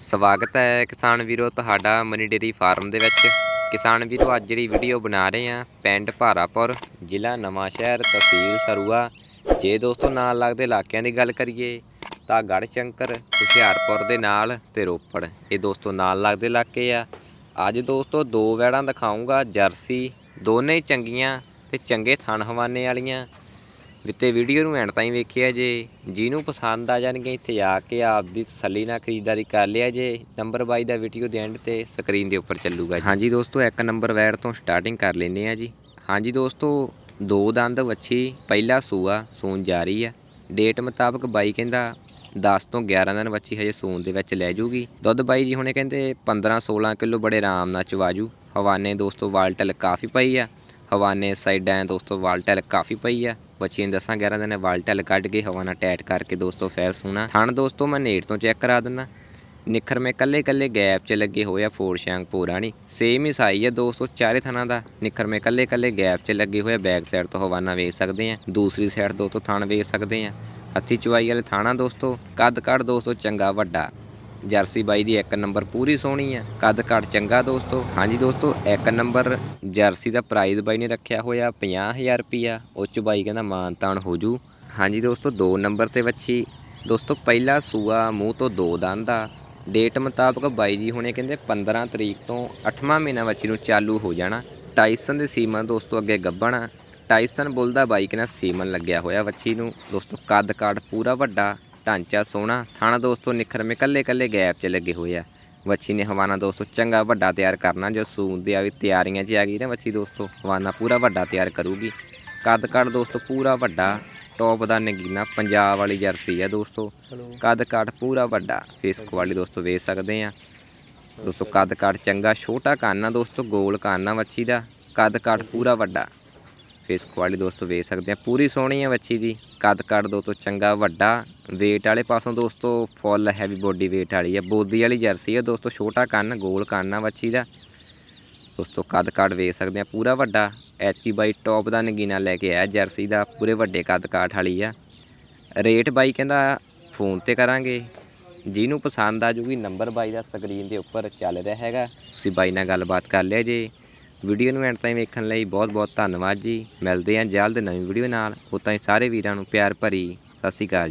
ਸਵਾਗਤ ਹੈ ਕਿਸਾਨ ਵੀਰੋ ਤੁਹਾਡਾ ਮਨੀ ਡੇਰੀ ਫਾਰਮ ਦੇ ਵਿੱਚ। ਕਿਸਾਨ ਵੀਰੋ, ਅੱਜ ਜਿਹੜੀ ਵੀਡੀਓ ਬਣਾ ਰਹੇ ਆ ਪਿੰਡ ਭਾਰਾਪੁਰ, ਜ਼ਿਲ੍ਹਾ ਨਵਾਂਸ਼ਹਿਰ ਤਹਿਸੀਲ ਸਰੂਆ। ਜੇ ਦੋਸਤੋ ਨਾਲ ਲੱਗਦੇ ਇਲਾਕਿਆਂ ਦੀ ਗੱਲ ਕਰੀਏ, ਤਾਂ ਗੜਸ਼ੰਕਰ ਹੁਸ਼ਿਆਰਪੁਰ ਦੇ ਨਾਲ ਤੇ ਰੋਪੜ। ਇਹ ਦੋਸਤੋ ਨਾਲ ਲੱਗਦੇ ਇਲਾਕੇ ਆ। ਅੱਜ ਦੋਸਤੋ ਦੋ ਵੈੜਾਂ ਦਿਖਾਉਂਗਾ ਜਰਸੀ, ਦੋਨੇ ਚੰਗੀਆਂ ਤੇ ਚੰਗੇ ਥਣ ਹਵਾਨੇ ਵਾਲੀਆਂ। ਵਿੱਤੇ ਵੀਡੀਓ ਨੂੰ ਐਂਡ ਤਾਈਂ ਵੇਖਿਆ ਜੇ, ਜਿਹਨੂੰ ਪਸੰਦ ਆ ਜਾਣਗੇ ਇੱਥੇ ਆ ਕੇ ਆਪਦੀ ਤਸੱਲੀ ਨਾਲ ਖਰੀਦਦਾਰੀ ਕਰ ਲਿਆ ਜੇ, ਨੰਬਰ 22 ਦਾ ਵੀਡੀਓ ਦੇ ਐਂਡ ਤੇ ਸਕਰੀਨ ਦੇ ਉੱਪਰ ਚੱਲੂਗਾ ਹਾਂਜੀ ਦੋਸਤੋ, ਇੱਕ ਨੰਬਰ ਵੈੜ ਤੋਂ ਸਟਾਰਟਿੰਗ ਕਰ ਲੈਨੇ ਆ ਜੀ। ਹਾਂਜੀ ਦੋਸਤੋ, ਦੋ ਦੰਦ ਵੱਛੀ, ਪਹਿਲਾ ਸੂਆ ਸੂਣ ਜਾਰੀ ਆ। ਡੇਟ ਮੁਤਾਬਕ ਬਾਈ ਕਹਿੰਦਾ 10 ਤੋਂ 11 ਦਿਨ ਵੱਛੀ ਹਜੇ ਸੂਣ ਦੇ ਵਿੱਚ ਲੈ ਜੂਗੀ। ਦੁੱਧ ਬਾਈ ਜੀ ਹੁਣੇ ਕਹਿੰਦੇ 15 16 ਕਿਲੋ ਬੜੇ ਆਰਾਮ ਨਾਲ ਚਵਾਜੂ। ਹਵਾਨੇ ਦੋਸਤੋ ਵਾਲਟਲ ਕਾਫੀ ਪਈ ਆ। ਹਵਾਨੇ ਸਾਈਡਾਂ ਦੋਸਤੋ ਵਾਲਟਲ ਕਾਫੀ ਪਈ ਆ। ਬੱਚੀ ਨੇ ਦਸਾਂ 11 ਦਿਨ ਵਾਲਟਲ ਕੱਢ ਕੇ ਹਵਾ ਨਾਲ ਟੈਟ ਕਰਕੇ ਦੋਸਤੋ ਫੈਲ ਸੋਣਾ। ਥਣ ਦੋਸਤੋ, ਮੈਂ ਨੇੜ ਤੋਂ ਚੈੱਕ ਕਰਾ ਦਿੰਦਾ। ਨਿਖਰ ਮੇ ਕੱਲੇ ਕੱਲੇ ਗੈਪ 'ਚ ਲੱਗੇ ਹੋਏ ਆ ਫੋਰ ਸ਼ੈਂਕ ਪੂਰਾ ਨਹੀਂ ਸੇਮ ਹੀ ਸਾਈ ਆ ਦੋਸਤੋ, ਚਾਰੇ ਥਾਣਾ ਦਾ। ਨਿਖਰ ਮੇ ਕੱਲੇ ਕੱਲੇ ਗੈਪ 'ਚ ਲੱਗੇ ਹੋਏ ਬੈਕ ਸਾਈਡ ਤੋਂ ਹਵਾਨਾ ਵੇਖ ਸਕਦੇ ਆ। ਦੂਸਰੀ ਸਾਈਡ ਦੋਸਤੋ, ਥਣ ਵੇਖ ਸਕਦੇ ਆ। ਹੱਥੀ ਚੁਆਈ ਵਾਲੇ ਥਾਣਾ ਦੋਸਤੋ ਕੱਦ ਕੱਢ ਦੋਸਤੋ, ਚੰਗਾ ਵੱਡਾ। ਜਰਸੀ ਬਾਈ ਦੀ ਇੱਕ ਨੰਬਰ ਪੂਰੀ ਸੋਹਣੀ ਆ। ਕੱਦ ਕੱਦ ਚੰਗਾ ਦੋਸਤੋ। ਹਾਂਜੀ ਦੋਸਤੋ, ਇੱਕ ਨੰਬਰ ਜਰਸੀ ਦਾ ਪ੍ਰਾਈਸ ਬਾਈ ਨੇ ਰੱਖਿਆ ਹੋਇਆ 50000 ਰੁਪਿਆ ਉਹ 'ਚ ਬਾਈ ਕਹਿੰਦਾ ਮਾਨ ਤਾਨ ਹੋ ਜੂ। ਹਾਂਜੀ ਦੋਸਤੋ, ਦੋ ਨੰਬਰ ਤੇ ਵੱਛੀ। ਦੋਸਤੋ, ਪਹਿਲਾ ਸੂਆ ਮੂੰਹ ਤੋਂ ਦੋ ਦੰਦ ਆ। ਡੇਟ ਮੁਤਾਬਕ ਬਾਈ ਜੀ ਹੁਣੇ ਕਹਿੰਦੇ 15 ਤਰੀਕ ਤੋਂ 8ਵਾਂ ਮਹੀਨਾ ਵੱਛੀ ਨੂੰ ਚਾਲੂ ਹੋ ਜਾਣਾ। ਟਾਈਸਨ ਦੇ ਸੀਮਨ ਦੋਸਤੋ ਅੱਗੇ ਗੱਬਣਾ ਟਾਈਸਨ ਬੁੱਲ ਦਾ ਬਾਈਕ ਨਾਲ ਸੀਮਨ ਲੱਗਿਆ ਹੋਇਆ ਵੱਛੀ ਨੂੰ। ਦੋਸਤੋ, ਕੱਦ ਕਾਠ ਪੂਰਾ ਵੱਡਾ। ਢਾਂਚਾ ਸੋਹਣਾ ਥਾਣਾ ਦੋਸਤੋ ਨਿਖਰ ਮੇ ਕੱਲੇ ਕੱਲੇ ਗੈਪ 'ਚ ਲੱਗੇ ਹੋਏ ਆ। ਵੱਛੀ ਨੇ ਹਵਾਨਾ ਦੋਸਤੋ ਚੰਗਾ ਵੱਡਾ ਤਿਆਰ ਕਰਨਾ ਜੋ ਸੂਣ ਦੀ ਆ ਵੀ ਤਿਆਰੀਆਂ 'ਚ ਆ ਗਈ ਨਾ ਵੱਛੀ ਦੋਸਤੋ ਹਵਾਨਾ ਪੂਰਾ ਵੱਡਾ ਤਿਆਰ ਕਰੂਗੀ। ਕੱਦ ਕਾਠ ਦੋਸਤੋ ਪੂਰਾ ਵੱਡਾ ਟੌਪ ਦਾ ਨਗੀਨਾ ਪੰਜਾਬ ਵਾਲੀ ਜਰਸੀ ਆ ਦੋਸਤੋ। ਕੱਦ ਕਾਠ ਪੂਰਾ ਵੱਡਾ ਫੇਸ ਕੁਆਲਿਟੀ ਦੋਸਤੋ ਵੇਖ ਸਕਦੇ ਆ। ਦੋਸਤੋ ਕੱਦ ਕਾਠ ਚੰਗਾ ਛੋਟਾ ਕੰਨ ਆ ਦੋਸਤੋ ਗੋਲ ਕੰਨ ਆ ਵੱਛੀ ਦਾ। ਕੱਦ ਕਾਠ ਪੂਰਾ ਵੱਡਾ। ਫੇਸ ਕੁਆਲਿਟੀ ਦੋਸਤੋ ਵੇਖ ਸਕਦੇ ਆ। ਪੂਰੀ ਸੋਹਣੀ ਆ ਵੱਛੀ ਦੀ। ਕੱਦ ਕਾਠ ਦੋਸਤੋ ਚੰਗਾ, ਵੱਡਾ। weight ਵਾਲੇ ਪਾਸੋਂ ਦੋਸਤੋ ਫੁੱਲ ਹੈਵੀ ਬੋਡੀ weight ਵਾਲੀ ਆ। ਬੋਦੀ ਵਾਲੀ ਜਰਸੀ ਆ ਦੋਸਤੋ, ਛੋਟਾ ਕੰਨ, ਗੋਲ ਕੰਨ ਆ ਵੱਛੀ ਦਾ। ਦੋਸਤੋ ਕੱਦ ਕਾਠ ਵੇਖ ਸਕਦੇ ਆ, ਪੂਰਾ ਵੱਡਾ। ਐਚਪੀ ਬਾਈ ਟੌਪ ਦਾ ਨਗੀਨਾ ਲੈ ਕੇ ਆਇਆ ਜਰਸੀ ਦਾ, ਪੂਰੇ ਵੱਡੇ ਕੱਦ ਕਾਠ ਵਾਲੀ ਆ। ਰੇਟ ਬਾਈ ਕਹਿੰਦਾ ਫੋਨ ਤੇ ਕਰਾਂਗੇ। ਜਿਹਨੂੰ ਪਸੰਦ ਆ ਜੂਗੀ ਨੰਬਰ ਬਾਈ ਦਾ ਸਕਰੀਨ ਦੇ ਉੱਪਰ ਚੱਲ ਰਿਹਾ ਹੈਗਾ। ਤੁਸੀਂ ਬਾਈ ਨਾਲ ਗੱਲਬਾਤ ਕਰ ਲਿਆ ਜੇ। ਵੀਡੀਓ ਨੂੰ ਐਂਡ ਤਾਈਂ ਵੇਖਣ ਲਈ ਬਹੁਤ ਬਹੁਤ ਧੰਨਵਾਦ ਜੀ। ਮਿਲਦੇ ਹਾਂ ਜਲਦ ਨਵੀਂ ਵੀਡੀਓ ਨਾਲ। ਉਤਾਂ ਹੀ ਸਾਰੇ ਵੀਰਾਂ ਨੂੰ ਪਿਆਰ ਭਰੀ। ਸਤਿ ਸ਼੍ਰੀ ਅਕਾਲ